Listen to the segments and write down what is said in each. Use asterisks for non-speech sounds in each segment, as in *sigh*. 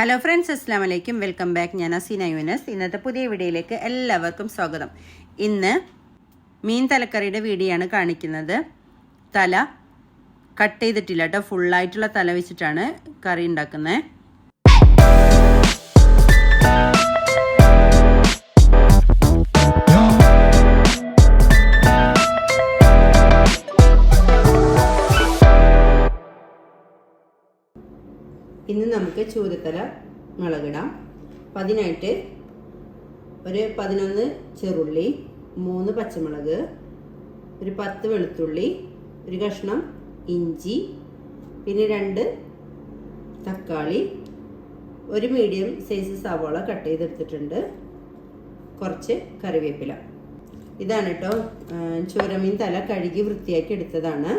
Hello friends അസ്സാം വലൈക്കും welcome back ഞാൻ അസീന യുനസ്. ഇന്നത്തെ പുതിയ വീഡിയോയിലേക്ക് എല്ലാവർക്കും സ്വാഗതം. ഇന്ന് മീൻ തലക്കറിയുടെ വീഡിയോ ആണ് കാണിക്കുന്നത്. തല കട്ട് ചെയ്തിട്ടില്ല കേട്ടോ. ഫുള്ളായിട്ടുള്ള തല വെച്ചിട്ടാണ് കറി ഉണ്ടാക്കുന്നത്. നമുക്ക് ചൂരത്തല മുളകിടാം. അപ്പം അതിനായിട്ട് ഒരു പതിനൊന്ന് ചെറുള്ളി മൂന്ന് പച്ചമുളക് ഒരു പത്ത് വെളുത്തുള്ളി ഒരു കഷ്ണം ഇഞ്ചി പിന്നെ രണ്ട് തക്കാളി ഒരു മീഡിയം സൈസ് സവോള കട്ട് ചെയ്തെടുത്തിട്ടുണ്ട്. കുറച്ച് കറിവേപ്പില. ഇതാണ് കേട്ടോ ചുരമീൻ തല കഴുകി വൃത്തിയാക്കി എടുത്തതാണ്.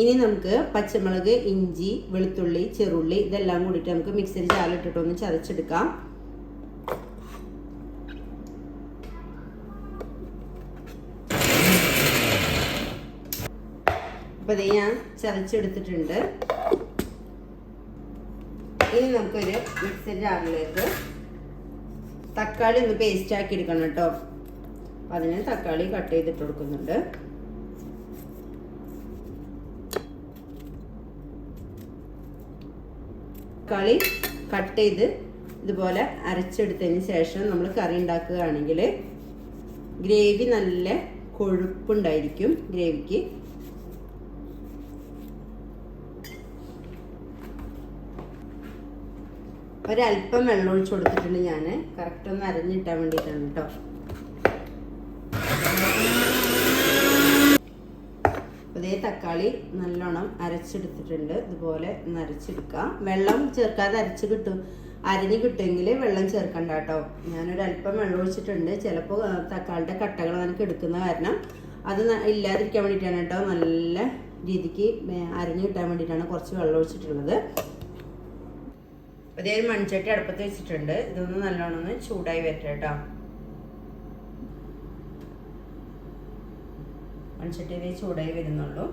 ഇനി നമുക്ക് പച്ചമുളക് ഇഞ്ചി വെളുത്തുള്ളി ചെറുള്ളി ഇതെല്ലാം കൂടിയിട്ട് നമുക്ക് മിക്സിയിൽ ചാലിട്ടിട്ട് ഒന്ന് ചതച്ചെടുക്കാം. അപ്പൊ ഇത് ഞാൻ ചതച്ചെടുത്തിട്ടുണ്ട്. ഇനി നമുക്കൊരു മിക്സി ജാറിലേക്ക് തക്കാളി ഒന്ന് പേസ്റ്റ് ആക്കി എടുക്കണം കേട്ടോ. അതിന് തക്കാളി കട്ട് ചെയ്തിട്ട് കൊടുക്കുന്നുണ്ട്. തക്കാളി കട്ട് ചെയ്ത് ഇതുപോലെ അരച്ചെടുത്തതിന് ശേഷം നമ്മൾ കറി ഉണ്ടാക്കുകയാണെങ്കിൽ ഗ്രേവി നല്ല കൊഴുപ്പുണ്ടായിരിക്കും ഗ്രേവിക്ക്. ഒരല്പം വെള്ളം ഒഴിച്ചു കൊടുത്തിട്ടുണ്ട് ഞാൻ കറക്റ്റ് ഒന്ന് അരഞ്ഞിട്ടാൻ വേണ്ടിയിട്ടാണ് കേട്ടോ അതേ തക്കാളി നല്ലോണം അരച്ചെടുത്തിട്ടുണ്ട്. ഇതുപോലെ അരച്ചെടുക്കാം വെള്ളം ചേർക്കാതെ അരച്ച് കിട്ടും. അരിഞ്ഞ് കിട്ടുമെങ്കിൽ വെള്ളം ചേർക്കണ്ട കേട്ടോ. ഞാനൊരു അല്പം വെള്ളം ഒഴിച്ചിട്ടുണ്ട്. ചിലപ്പോൾ തക്കാളിയുടെ കട്ടകൾ നമുക്ക് എടുക്കുന്ന കാരണം അത് ഇല്ലാതിരിക്കാൻ വേണ്ടിയിട്ടാണ് കേട്ടോ. നല്ല രീതിക്ക് അരിഞ്ഞ് കിട്ടാൻ വേണ്ടിയിട്ടാണ് കുറച്ച് വെള്ളം ഒഴിച്ചിട്ടുള്ളത്. അതേ മൺചട്ടി അടുപ്പത്ത് വെച്ചിട്ടുണ്ട്. ഇതൊന്ന് നല്ലോണം ഒന്ന് ചൂടായി വരട്ടെ കേട്ടോ. മൺചട്ടി ഇതേ ചൂടായി വരുന്നുള്ളൂ.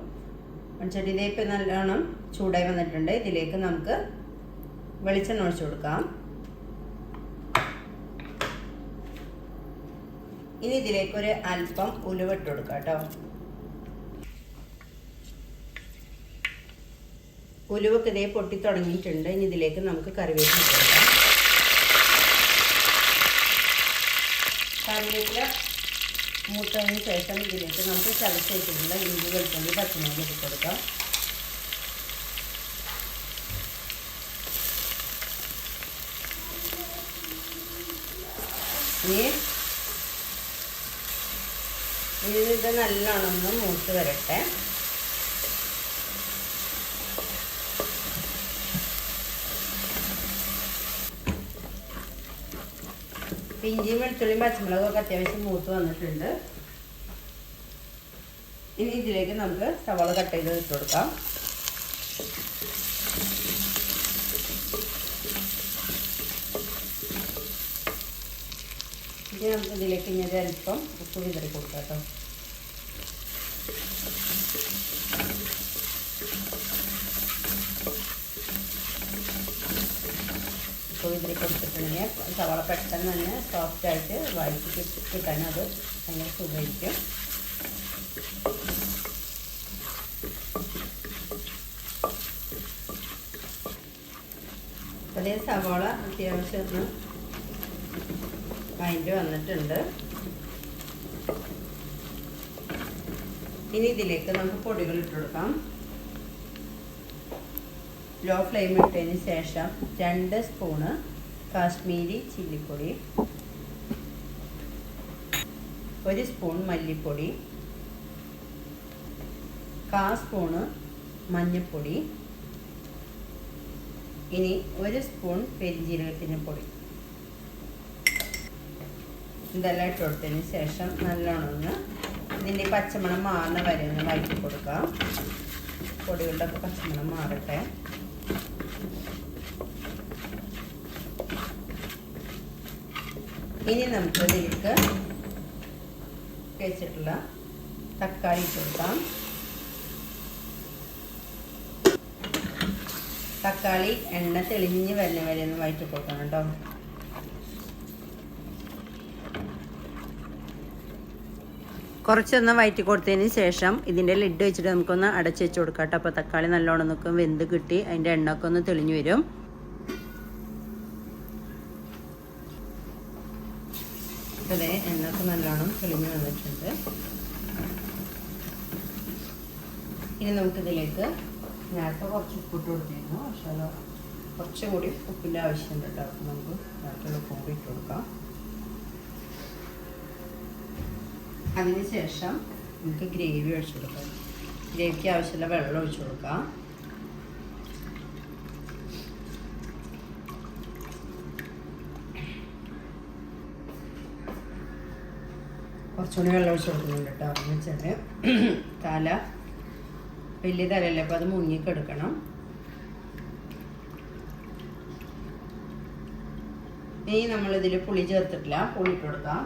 മൺചട്ടി ഇതേ ഇപ്പം നല്ലോണം ചൂടായി വന്നിട്ടുണ്ട്. ഇതിലേക്ക് നമുക്ക് വെളിച്ചെണ്ണ ഒഴിച്ചു കൊടുക്കാം. ഇനി ഇതിലേക്ക് ഒരു അല്പം ഉലുവിട്ട് കൊടുക്കാം കേട്ടോ. ഉലുവൊക്കെ ഇതേ പൊട്ടി തുടങ്ങിയിട്ടുണ്ട്. ഇനി ഇതിലേക്ക് നമുക്ക് കറിവേപ്പില കറിവേപ്പില മൂത്തതിന് ശേഷം ഇതിലേക്ക് നമുക്ക് ചതച്ച് ഇഞ്ചി വെളുത്തുള്ളി പച്ചമുളക് ഇട്ട് കൊടുക്കാം. ഇനി ഇത് നല്ലോണം ഒന്ന് മൂത്ത് വരട്ടെ. ഇഞ്ചിയും വെളുത്തുള്ളിയും പച്ചമുളകും ഒക്കെ അത്യാവശ്യം മൂത്ത് വന്നിട്ടുണ്ട്. ഇനി ഇതിലേക്ക് നമുക്ക് സവാള കട്ട് ചെയ്ത് ഇട്ട് കൊടുക്കാം. ഇനി നമുക്ക് ഇതിലേക്ക് ഇനി അല്പം ഉപ്പ് വിതറി കൊടുക്കാം കേട്ടോ. ഉപ്പ് ഇതിൽ കൊടുത്തിട്ടുണ്ടെങ്കിൽ സവാള പെട്ടെന്ന് തന്നെ സോഫ്റ്റ് ആയിട്ട് വഴറ്റി കിട്ടാൻ അത് ഭയങ്കര സുഖമായിരിക്കും. അതേ സവാള അത്യാവശ്യം ഒന്ന് വഴറ്റി വന്നിട്ടുണ്ട്. ഇനി ഇതിലേക്ക് നമുക്ക് പൊടികൾ ഇട്ട് കൊടുക്കാം. ലോ ഫ്ലെയിം ഇട്ടതിന് ശേഷം രണ്ട് സ്പൂണ് കാശ്മീരി ചില്ലിപ്പൊടി ഒരു സ്പൂൺ മല്ലിപ്പൊടി കാ സ്പൂണ് മഞ്ഞൾപ്പൊടി ഇനി ഒരു സ്പൂൺ പെരിഞ്ജീരകത്തിന്റെ പൊടി. ഇതെല്ലാം ഇട്ട് കൊടുത്തതിന് ശേഷം നല്ലോണം ഒന്ന് ഇതിന്റെ പച്ചമണം മാറുന്ന വരെ ഒന്ന് വഴറ്റി കൊടുക്കാം. പൊടികളുടെ പച്ചമണം മാറട്ടെ. ഇനി നമുക്ക് ഇതിലേക്ക് വെച്ചിട്ടുള്ള തക്കാളി ചേർക്കാം തക്കാളി എണ്ണ തെളിഞ്ഞ് വരുന്ന വരെ ഒന്ന് വയറ്റി കൊടുക്കണം കേട്ടോ. കുറച്ചൊന്ന് വയറ്റി കൊടുത്തതിന് ശേഷം ഇതിന്റെ ലിഡ് വെച്ചിട്ട് നമുക്കൊന്ന് അടച്ച് വെച്ച് കൊടുക്കാം കേട്ടോ. അപ്പോൾ തക്കാളി നല്ലോണം നിൽക്കും വെന്ത് കിട്ടി. അതിന്റെ എണ്ണയൊക്കെ ഒന്ന് തെളിഞ്ഞു വരും. അതെ എണ്ണയൊക്കെ നല്ലോണം തെളിഞ്ഞു വന്നിട്ടുണ്ട്. ഇനി നമുക്കിതിലേക്ക് നേരത്തെ കുറച്ച് ഉപ്പിട്ട് കൊടുത്തിരുന്നു. പക്ഷേ അത് കുറച്ചും കൂടി ഉപ്പിന്റെ ആവശ്യമുണ്ട് കേട്ടോ. നമുക്ക് നേരത്തെ ഉപ്പും ഇട്ട് കൊടുക്കാം. അതിന് ശേഷം നമുക്ക് ഗ്രേവി ഒഴിച്ചു കൊടുക്കാം. ഗ്രേവിക്ക് ആവശ്യമുള്ള വെള്ളം ഒഴിച്ചു കൊടുക്കാം. കുറച്ചുകൂടി വെള്ളം ഒഴിച്ച് കൊടുക്കുന്നുണ്ട് കേട്ടോ. എന്ന് വെച്ചാൽ *clears throat* തല വലിയ തലയല്ലേ? അപ്പോൾ അത് മുങ്ങിക്കെടുക്കണം. ഇനി നമ്മളിതിൽ പുളി ചേർത്തിട്ടില്ല. പുളി ഇട്ട് കൊടുക്കാം.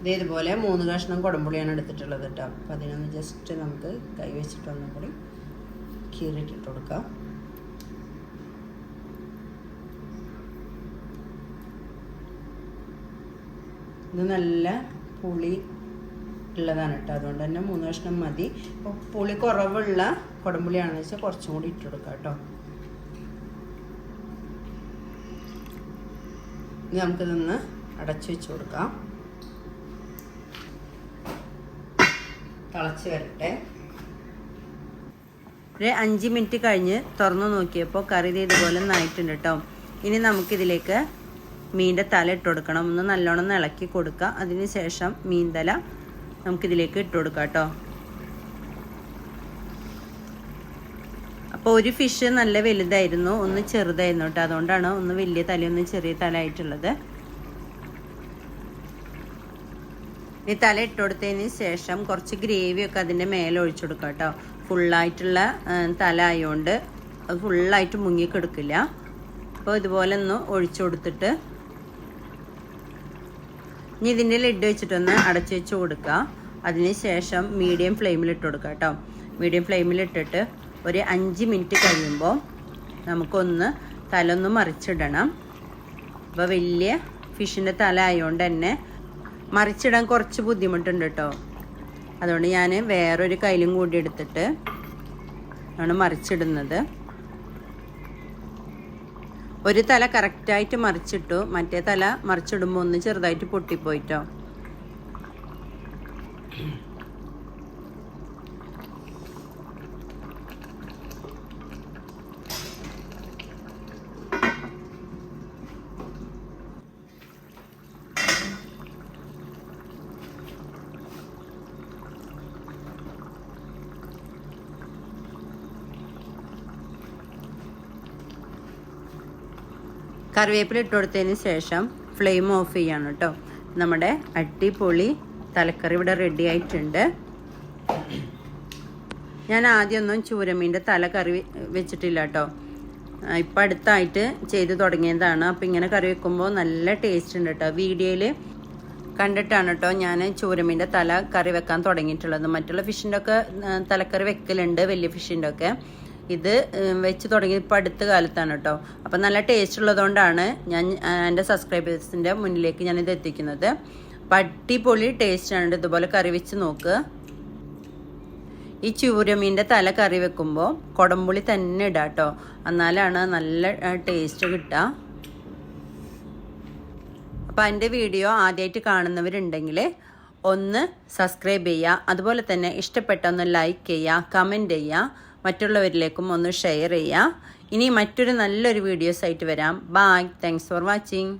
ഇത് ഇതുപോലെ മൂന്ന് കഷ്ണം കുടംപുളിയാണ് എടുത്തിട്ടുള്ളത് കേട്ടോ. അപ്പം അതിനൊന്ന് ജസ്റ്റ് നമുക്ക് കൈ ഒന്നും കൂടി കീറിയിട്ടിട്ട് കൊടുക്കാം. ഇത് നല്ല പുളി ഉള്ളതാണ് കേട്ടോ. അതുകൊണ്ട് തന്നെ മൂന്ന് കഷ്ണം മതി. ഇപ്പോൾ പുളി കുറവുള്ള കുടംപുളിയാണെന്ന് വെച്ചാൽ കുറച്ചും കൂടി ഇട്ട് കൊടുക്കാം കേട്ടോ. നമുക്കിതൊന്ന് അടച്ചു വെച്ച് കൊടുക്കാം. തിളച്ച് വരട്ടെ. ഒരു അഞ്ച് മിനിറ്റ് കഴിഞ്ഞ് തുറന്നു നോക്കിയപ്പോൾ കറി ഇതുപോലെ നന്നായിട്ടുണ്ട് കേട്ടോ ഇനി നമുക്കിതിലേക്ക് മീന്റെ തല ഇട്ട് കൊടുക്കണം. ഒന്ന് നല്ലോണം ഇളക്കി കൊടുക്കുക അതിന് ശേഷം മീൻ തല നമുക്കിതിലേക്ക് ഇട്ട് കൊടുക്കാം കേട്ടോ അപ്പോൾ ഒരു ഫിഷ് നല്ല വലുതായിരുന്നു. ഒന്ന് ചെറുതായിരുന്നു കേട്ടോ അതുകൊണ്ടാണ് ഒന്ന് വലിയ തലയൊന്ന് ചെറിയ തല ആയിട്ടുള്ളത് ഈ തല ഇട്ട് ശേഷം കുറച്ച് ഗ്രേവിയൊക്കെ അതിന്റെ മേലെ ഒഴിച്ചു കൊടുക്കാം കേട്ടോ. ഫുള്ളായിട്ടുള്ള തല ആയതുകൊണ്ട് അത് ഫുള്ളായിട്ട് മുങ്ങിക്കെടുക്കില്ല അപ്പോൾ ഇതുപോലെ ഒന്ന് ഒഴിച്ചു കൊടുത്തിട്ട് ഇനി ഇതിന്റെ ലിഡ് വെച്ചിട്ടൊന്ന് അടച്ചു വെച്ച് കൊടുക്കുക അതിന് ശേഷം മീഡിയം ഫ്ലെയിമിൽ ഇട്ട് കൊടുക്കുക കേട്ടോ. മീഡിയം ഫ്ലെയിമിൽ ഇട്ടിട്ട് ഒരു അഞ്ച് മിനിറ്റ് കഴിയുമ്പോൾ നമുക്കൊന്ന് തല ഒന്ന് മറിച്ചിടണം. അപ്പോൾ വലിയ ഫിഷിന്റെ തല ആയതുകൊണ്ട് തന്നെ മറിച്ചിടാൻ കുറച്ച് ബുദ്ധിമുട്ടുണ്ട് കേട്ടോ അതുകൊണ്ട് ഞാൻ വേറൊരു കയ്യിലും കൂടി എടുത്തിട്ട് ആണ് മറിച്ചിടുന്നത്. ഒരു തല കറക്റ്റായിട്ട് മറിച്ചിട്ടു മറ്റേ തല മറിച്ചിടുമ്പോൾ ഒന്ന് ചെറുതായിട്ട് പൊട്ടിപ്പോയിട്ടോ. കറിവേപ്പില ഇട്ട് കൊടുത്തതിന് ശേഷം ഫ്ലെയിം ഓഫ് ചെയ്യാണ് കേട്ടോ. നമ്മുടെ അടിപൊളി തലക്കറി ഇവിടെ റെഡി ആയിട്ടുണ്ട്. ഞാൻ ആദ്യമൊന്നും ചൂരമീന്റെ തല കറി വെച്ചിട്ടില്ല കേട്ടോ. ഇപ്പം അടുത്തായിട്ട് ചെയ്ത് തുടങ്ങിയതാണ്. അപ്പം ഇങ്ങനെ കറി വെക്കുമ്പോൾ നല്ല ടേസ്റ്റ് ഉണ്ട് കേട്ടോ. വീഡിയോയിൽ കണ്ടിട്ടാണ് കേട്ടോ ഞാൻ ചൂരമീന്റെ തല കറി വെക്കാൻ തുടങ്ങിയിട്ടുള്ളത്. മറ്റുള്ള ഫിഷിന്റെ ഒക്കെ തലക്കറി വെക്കലുണ്ട് വലിയ ഫിഷിന്റെ ഒക്കെ. ഇത് വെച്ച് തുടങ്ങി ഇപ്പോൾ അടുത്ത കാലത്താണ് കേട്ടോ. അപ്പം നല്ല ടേസ്റ്റ് ഉള്ളതുകൊണ്ടാണ് ഞാൻ എന്റെ സബ്സ്ക്രൈബേഴ്സിന്റെ മുന്നിലേക്ക് ഞാനിത് എത്തിക്കുന്നത്. പട്ടിപൊളി ടേസ്റ്റാണ് ഇതുപോലെ കറി വെച്ച് നോക്ക്. ഈ ചൂരമീന്റെ തല കറി വെക്കുമ്പോൾ കുടംപുളി തന്നെ ഇടാം കേട്ടോ. എന്നാലാണ് നല്ല ടേസ്റ്റ് കിട്ടുക അപ്പോൾ എന്റെ വീഡിയോ ആദ്യമായിട്ട് കാണുന്നവരുണ്ടെങ്കിൽ ഒന്ന് സബ്സ്ക്രൈബ് ചെയ്യുക അതുപോലെ തന്നെ ഇഷ്ടപ്പെട്ട ഒന്ന് ലൈക്ക് ചെയ്യുക കമന്റ് ചെയ്യുക മറ്റുള്ളവരിലേക്കും ഒന്ന് ഷെയർ ചെയ്യുക ഇനി മറ്റൊരു നല്ലൊരു വീഡിയോസ് ആയിട്ട് വരാം. Bye thanks for watching